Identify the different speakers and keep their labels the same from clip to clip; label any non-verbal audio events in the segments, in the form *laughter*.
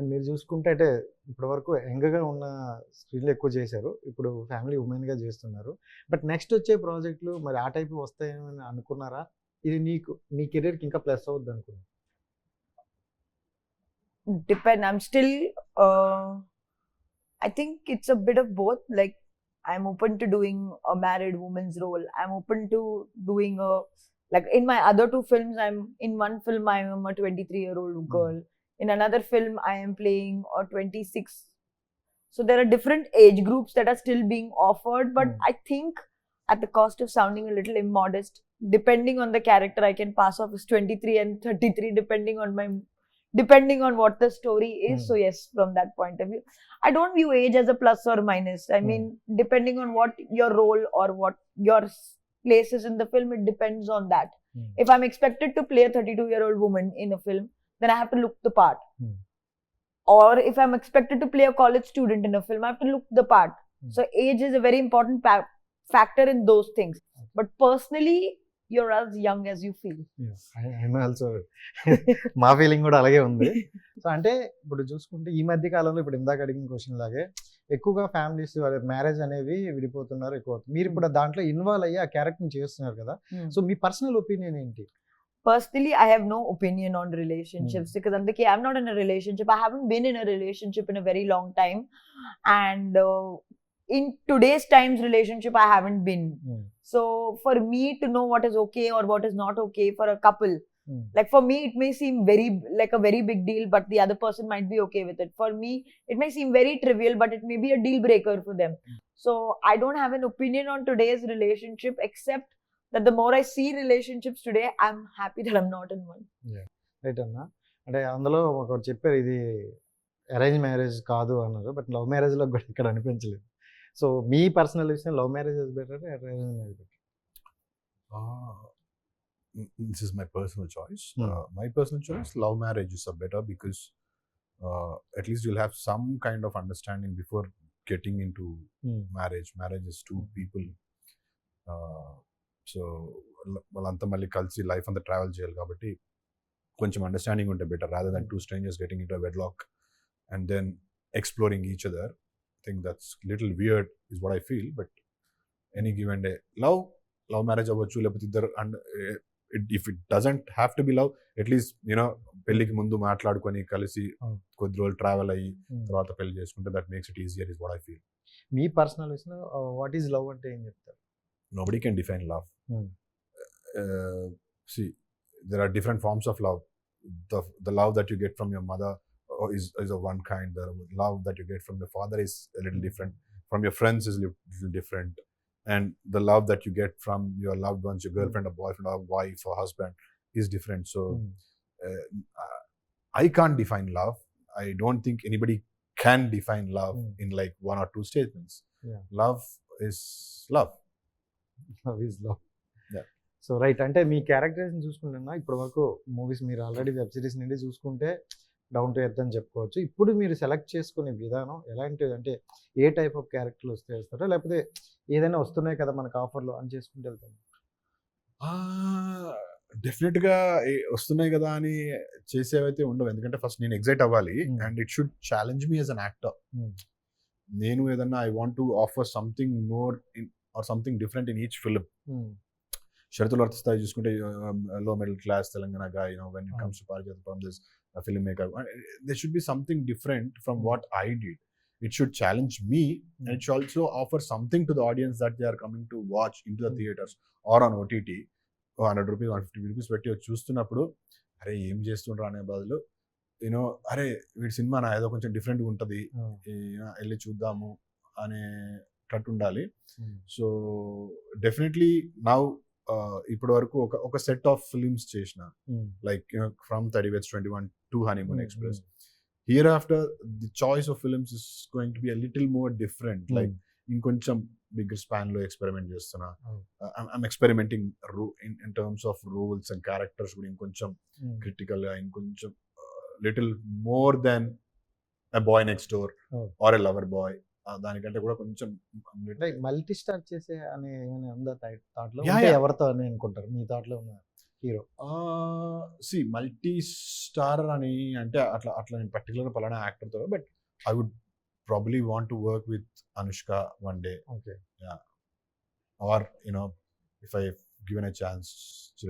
Speaker 1: And మీరు చూసుకుంటే అంటే ఇప్పటివరకు యంగ్గా ఉన్న స్క్రీన్లు ఎక్కువ చేశారు. ఇప్పుడు ఫ్యామిలీ ఉమెన్గా చేస్తున్నారు. బట్ నెక్స్ట్ వచ్చే ప్రాజెక్టులు మరి ఆ టైప్ వస్తాయని అనుకున్నారా? ఇది నీకు నీ కెరీర్కి ఇంకా ప్లస్ అవుద్ది అనుకున్నా
Speaker 2: depend. I'm still I think it's a bit of both. Like I'm open to doing a married women's role. I'm open to doing like in my other two films I'm in one film I'm twenty three year old girl. In another film i am playing or 26 so there are different age groups that are still being offered but
Speaker 1: Mm.
Speaker 2: i think at the cost of sounding a little immodest depending on the character i can pass off as 23 and 33 depending on my depending on what the story is.
Speaker 1: Mm.
Speaker 2: So yes, from that point of view, I don't view age as a plus or minus. I
Speaker 1: Mm.
Speaker 2: mean, depending on what your role or what your place is in the film, it depends on that.
Speaker 1: Mm.
Speaker 2: If I'm expected to play a 32 year old woman in a film, then I have to look the part.
Speaker 1: Mm.
Speaker 2: Or if I'm expected to play a college student in a film, I have to look the part.
Speaker 1: Mm.
Speaker 2: So age is a very important pa- factor in those things. But personally, you're as young as you feel.
Speaker 1: I'm also మా feeling కూడా అలాగే ఉంది so అంటే ఇప్పుడు చూసుకుంటే ఈ మధ్య కాలంలో ఇప్పుడు ఇందాక అడిగిన క్వశ్చన్ లాగే ఎక్కువగా ఫ్యామిలీస్ మ్యారేజ్ అనేవి విడిపోతున్నారు ఎక్కువ మీరు ఇప్పుడు దాంట్లో ఇన్వాల్వ్ అయ్యి ఆ క్యారెక్టర్ చేస్తున్నారు కదా
Speaker 2: Mm.
Speaker 1: సో మీ పర్సనల్ ఒపీనియన్ ఏంటి
Speaker 2: personally i have no opinion on relationships hmm. because i'm the i'm not in a relationship. I haven't been in a relationship in a very long time. And uh, in today's times relationship i haven't been. Hmm. So for me to know what is okay or what is not okay for a couple hmm. like for me it may seem very like a very big deal but the other person might be okay with it. For me it may seem very trivial but it may be a deal breaker for them. So i don't have an opinion on today's relationship except that the more i see relationships today i'm happy that i'm not in one
Speaker 1: right అన్న అంటే అందులో ఒకటి చెప్పారు ఇది arrange marriage కాదు అన్నారు but love మ్యారేజ్లో కూడా ఇక్కడ అనిపించలేదు సో మీ పర్సనల్ విషయం love marriage better arrange marriage better
Speaker 3: Uh, n- this is my personal choice.
Speaker 1: Hmm.
Speaker 3: Uh, my personal choice, love marriage is a better because uh, at least you'll have some kind of understanding before getting into marriage. Marriage is two people. Uh, so వాళ్ళంతా మళ్ళీ కలిసి life అంతా travel చేయాలి కాబట్టి కొంచెం understanding ఉంటే better rather than two strangers getting in wedlock and then exploring each other. Think that's little weird is what I feel but any given day love love marriage అవ్వచ్చు లేకపోతే ఇద్దరు and if it doesn't have to be love at least you know పెళ్ళికి ముందు మాట్లాడుకొని కలిసి
Speaker 1: Hmm.
Speaker 3: కొద్ది రోజులు travel అయ్యి తర్వాత పెళ్ళి చేసుకుంటే that makes it easier is what I feel.
Speaker 1: Me personal what is love అంటే ఏం చెప్తారు?
Speaker 3: Nobody can define love.
Speaker 1: Hmm.
Speaker 3: Uh, see, there are different forms of love. The, the love that you get from your mother uh, is, is of one kind. The love that you get from your father is a little hmm. different. From your friends is a little, little different. And the love that you get from your loved ones, your hmm. girlfriend mm. or boyfriend or wife or husband is different. So mm. uh, I can't define love. I don't think anybody can define love
Speaker 1: mm.
Speaker 3: in like one or two statements.
Speaker 1: Yeah.
Speaker 3: Love is love. *laughs*
Speaker 1: Love is
Speaker 3: love.
Speaker 1: So right అంటే మీ characters చూసుకుంటున్నా ఇప్పటి వరకు movies మీరు already web series నుండి చూసుకుంటే down to earth అని చెప్పుకోవచ్చు. ఇప్పుడు మీరు సెలెక్ట్ చేసుకునే విధానం ఎలాంటిది? అంటే ఏ టైప్ ఆఫ్ క్యారెక్టర్లు వస్తే వేస్తారో లేకపోతే ఏదైనా వస్తున్నాయి కదా మనకు ఆఫర్లు అని చేసుకుంటూ వెళ్తాం.
Speaker 3: డెఫినెట్గా వస్తున్నాయి కదా అని చేసేవైతే ఉండవు. ఎందుకంటే ఫస్ట్ నేను ఎగ్జైట్ అవ్వాలి. And it should challenge me as an
Speaker 1: actor.
Speaker 3: నేను ఏదన్నా I want to offer something more in or something different in each film షరతులు వర్తిస్తాయి చూసుకుంటే లో మిడిల్ క్లాస్ తెలంగాణ గా
Speaker 1: you know
Speaker 3: when it. Comes to Parijatha from this film maker they should be something
Speaker 1: different
Speaker 3: from. What I did it should challenge me it should also offer something to the audience that they are coming to watch into the
Speaker 1: Mm.
Speaker 3: theaters or on OTT hundred rupees one fifty rupees పెట్టి చూస్తున్నప్పుడు అరే ఏం చేస్తుండ్రు అనే బదులు you know అరే వీడి cinema నా ఏదో కొంచెం డిఫరెంట్గా ఉంటుంది. వెళ్ళి చూద్దాము అనేటట్టు ఉండాలి. సో డెఫినెట్లీ నౌ ఇప్పటి వరకు ఒక ఒక సెట్ ఆఫ్ ఫిలిమ్స్ చేసిన. Like from thirty weds twenty one to honeymoon express hereafter the choice of films is going to be a little more different like ఇంకొంచెం బిగ్గర్ స్పాన్లో ఎక్స్పెరిమెంట్ చేస్తున్నా. I'm experimenting in in terms of roles and characters కూడా ఇంకొంచెం క్రిటికల్గా ఇంకొంచెం little more than a boy next
Speaker 1: door.
Speaker 3: Or a lover boy దానికంటే కూడా కొంచెం
Speaker 1: అంటే మల్టీ స్టార్ చేసే అనే ఏమైనా ఉందా
Speaker 3: థాట్లో.
Speaker 1: ఎవరితో అని అనుకుంటారు? మీ థాట్లో ఉన్న హీరో.
Speaker 3: సి మల్టీ స్టార్ అని అంటే అట్లా అట్లా నేను పర్టికులర్ పలానా యాక్టర్తో but I would probably want to work with Anushka one day.
Speaker 1: Okay.
Speaker 3: Or you know if I given a
Speaker 1: chance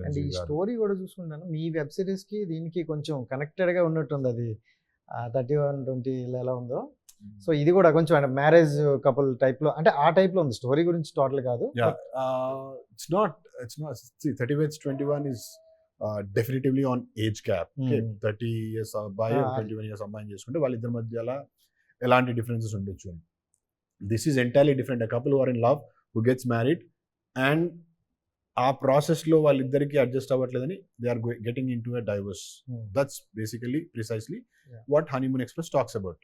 Speaker 1: and ఈ స్టోరీ కూడా చూసుకుంటాను. మీ వెబ్ సిరీస్కి దీనికి కొంచెం కనెక్టెడ్గా ఉన్నట్టుంది అది. థర్టీ వన్ ట్వంటీ ఎలా ఉందో. సో ఇది కూడా కొంచెం మ్యారేజ్ కపుల్ టైప్లో అంటే ఆ టైప్లో ఉంది స్టోరీ గురించి టోటల్ కాదు
Speaker 3: yeah it's not it's not see 30 with 21 is uh, definitively on age gap okay
Speaker 1: Hmm.
Speaker 3: 30 years అబ్బాయి. ట్వంటీ వన్ ఇయర్స్ అమ్మాయిని చేసుకుంటే వాళ్ళిద్దరి మధ్య ఎలాంటి డిఫరెన్సెస్ ఉండొచ్చు అని this is entirely different couple are in love who gets married and ఆ ప్రాసెస్లో వాళ్ళిద్దరికి adjust అవ్వట్లేదని they are getting in to divorce
Speaker 1: Hmm.
Speaker 3: That's
Speaker 1: basically
Speaker 3: precisely. What honeymoon express talks
Speaker 1: about.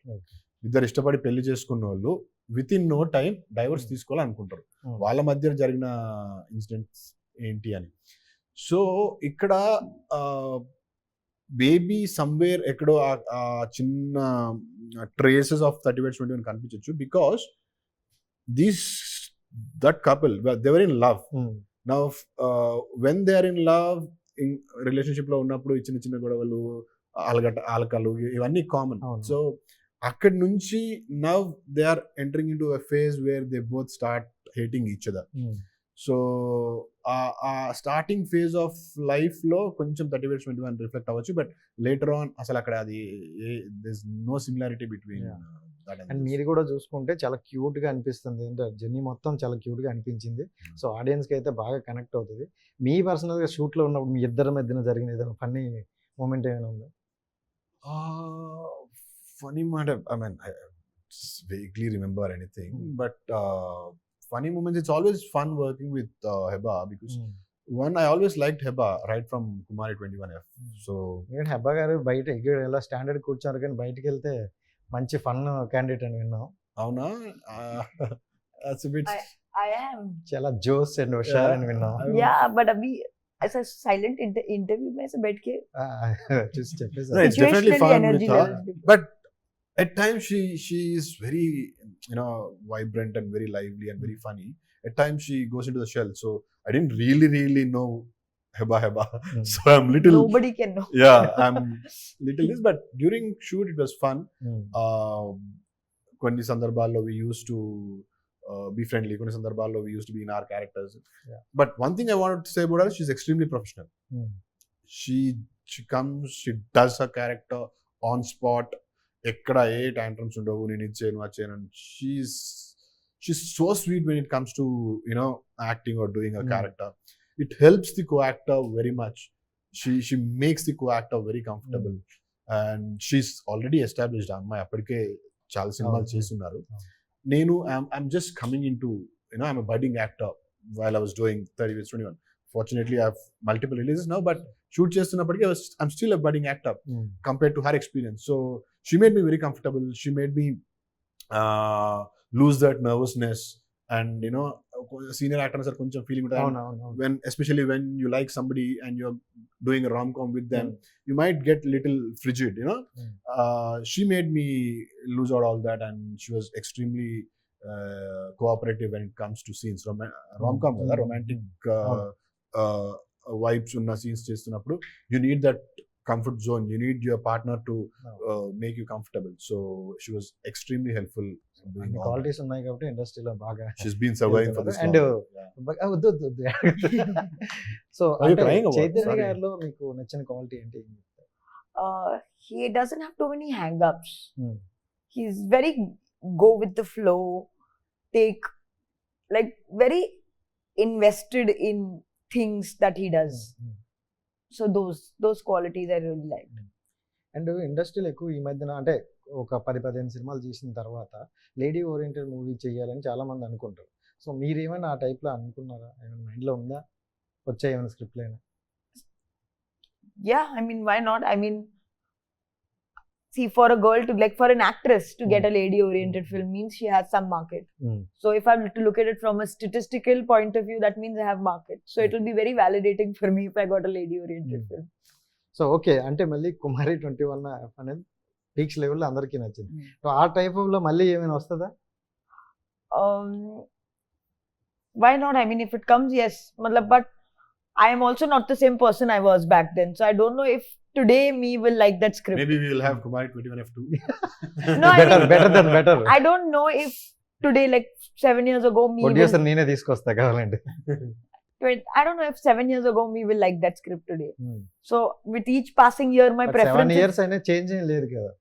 Speaker 3: ఇద్దరు ఇష్టపడి పెళ్ళి చేసుకున్న వాళ్ళు with in no time
Speaker 1: divorce.
Speaker 3: తీసుకోవాలనుకుంటారు
Speaker 1: Hmm.
Speaker 3: వాళ్ళ మధ్య జరిగిన ఇన్సిడెంట్స్ ఏంటి అని సో ఇక్కడ బేబీ సమ్వేర్ ఎక్కడో ఆ- చిన్న traces of thirty white twenty one కనిపించవచ్చు because these that couple they were
Speaker 1: in
Speaker 3: love. Now when they are in love in రిలేషన్షిప్లో ఉన్నప్పుడు చిన్న చిన్న గొడవలు అలగట అలకలు ఇవన్నీ కామన్. సో అక్కడి నుంచి now they are entering in to phase where they both start hating each other.
Speaker 1: Hmm.
Speaker 3: So ఆ starting phase of లైఫ్లో కొంచెం thirty eight twenty one reflect అవ్వచ్చు. బట్ లేటర్ ఆన్ అసలు అక్కడ అది this no similarity
Speaker 1: between. And మీరు కూడా చూసుకుంటే చాలా క్యూట్గా అనిపిస్తుంది. అంటే జర్నీ మొత్తం చాలా క్యూట్గా అనిపించింది.
Speaker 3: Hmm.
Speaker 1: సో ఆడియన్స్కి అయితే బాగా కనెక్ట్ అవుతుంది. మీ పర్సనల్గా షూట్లో ఉన్నప్పుడు మీ ఇద్దరి మధ్యన జరిగిన ఏదైనా ఫన్నీ మూమెంట్ ఏమైనా ఉందా?
Speaker 3: ఫనీ మాట I mean vaguely remember anything
Speaker 1: Hmm.
Speaker 3: but uh, funny moments it's always fun working with uh, heba because
Speaker 1: Hmm.
Speaker 3: one i always liked heba right from kumari 21f
Speaker 1: Hmm.
Speaker 3: so
Speaker 1: ఎందుకంటే హెబ్బా గారు బయట ఇక్కడ ఎలా standard కూర్చున్నారు కానీ బయటికి వెళ్తే మంచి ఫన్ క్యాండిడేట్ అని విన్నాం
Speaker 3: avna *laughs* uh, that's a bit
Speaker 2: I am.
Speaker 1: చాలా జోస్ అండ్ హుషార్ అని విన్నాం
Speaker 3: I-
Speaker 2: Yeah, but अभी ऐसा साइलेंट इंटरव्यू में ऐसे बैठ के
Speaker 1: ఆ, *laughs* చూసి
Speaker 3: No,
Speaker 1: చెప్పేసి
Speaker 3: it's definitely
Speaker 2: situationally
Speaker 3: fun at times she she is very you know vibrant and very lively and very funny at times she goes into the shell so i didn't really really know *laughs* heba heba
Speaker 1: Hmm.
Speaker 3: so i'm little
Speaker 2: nobody can know.
Speaker 3: yeah *laughs* i'm little this but during shoot it was fun
Speaker 1: Hmm.
Speaker 3: uh, కొన్ని సందర్భాల్లో we use to be friendly కొన్ని సందర్భాల్లో we use to be in our characters
Speaker 1: Yeah.
Speaker 3: But one thing I want say about her she extremely professional
Speaker 1: Hmm.
Speaker 3: She she comes she does a character on spot ఎక్కడ ఏ tantrums ఉండవు నేను ఇది చేయను అది చేయను she's she's so sweet when it comes to you know acting or doing
Speaker 1: uh.
Speaker 3: Character it helps the co actor very much she she makes the co actor very comfortable and she's already established అమ్మాయి అప్పటికే చాలా సినిమాలు. చేస్తున్నారు. నేను I'm just coming in to you know I'm budding actor while I was doing thirty with twenty one fortunately I multiple releases now but shoot చేస్తున్నప్పటికీ I'm still uh budding actor
Speaker 1: Hmm.
Speaker 3: compared to her experience. So she made me very comfortable. She made me uh, lose that nervousness. And you know, senior actors are కొంచెం feeling ఉంటుంది.
Speaker 1: అవును అవును అవును
Speaker 3: when especially when you like somebody and you're doing a rom-com with them,
Speaker 1: Hmm.
Speaker 3: you might get little frigid, you know.
Speaker 1: Hmm.
Speaker 3: Uh, she made me lose out all that and she was extremely uh, cooperative when it comes to scenes. Rom- rom-com కదా,
Speaker 1: Hmm.
Speaker 3: romantic uh,
Speaker 1: అవును.
Speaker 3: uh, vibes ఉన్న scenes చేస్తున్నప్పుడు you need that comfort zone. You need your partner to uh, make you comfortable. So she was extremely helpful. in doing
Speaker 1: అన్ని
Speaker 3: all that.
Speaker 1: Qualities ఉన్నాయి కాబట్టి ఇండస్ట్రీలో బాగా
Speaker 3: She's been surviving for this
Speaker 1: And,
Speaker 3: long.
Speaker 1: uh,
Speaker 3: Yeah.
Speaker 1: బ- ఆ, వద్దు వద్దు వద్దు so
Speaker 3: Are you crying about?
Speaker 1: Chaitanya
Speaker 3: Sorry.
Speaker 1: గారిలో మీకు నచ్చిన క్వాలిటీ ఏంటి
Speaker 2: Uh, he doesn't have too many hang-ups.
Speaker 1: Hmm.
Speaker 2: He's very go with the flow, take like very invested in things that he So those those qualities I really like.
Speaker 1: And ఇండస్ట్రీలో ఎక్కువ ఈ మధ్యన అంటే ఒక పది పదిహేను సినిమాలు చేసిన తర్వాత లేడీ ఓరియంటెడ్ మూవీ చేయాలని చాలా మంది అనుకుంటారు సో మీరు ఏమైనా ఆ టైప్లో అనుకున్నారా ఏమైనా మైండ్లో ఉందా వచ్చే ఏమైనా స్క్రిప్ట్ అయినా
Speaker 2: Yeah, I mean, why not? I mean, see, for a girl to like for an actress to get a lady-oriented
Speaker 1: Mm.
Speaker 2: film means she has some market. So if I'm to look at it from a statistical point of view, that means I have market. So it will be very validating for me if I got a lady-oriented
Speaker 1: Mm.
Speaker 2: film.
Speaker 1: So okay అంటే మళ్ళీ Kumari twenty one అనేది peaks లెవెల్లో అందరికీ నచ్చింది
Speaker 2: Mm.
Speaker 1: So ఆ టైప్లో మళ్ళీ ఏమైనా వస్తుందా
Speaker 2: Um, why not? I mean, if it comes, yes. Matlab, but I am also not the same person I was back then. So I don't know if today me will like that script.
Speaker 3: Maybe will have Kumari twenty one F two *laughs*
Speaker 2: No, I
Speaker 1: better
Speaker 2: mean-
Speaker 1: better then better
Speaker 2: I don't know if today, like seven years ago, me.
Speaker 1: Producer
Speaker 2: Will,
Speaker 1: నేనే తీసుకొస్తా కావాలంటే
Speaker 2: twen- I don't know if seven years ago me will like that script today.
Speaker 1: Hmm.
Speaker 2: So with each passing year, my
Speaker 1: seven
Speaker 2: preference. is-
Speaker 1: years అయినా change ఏం లేదు కదా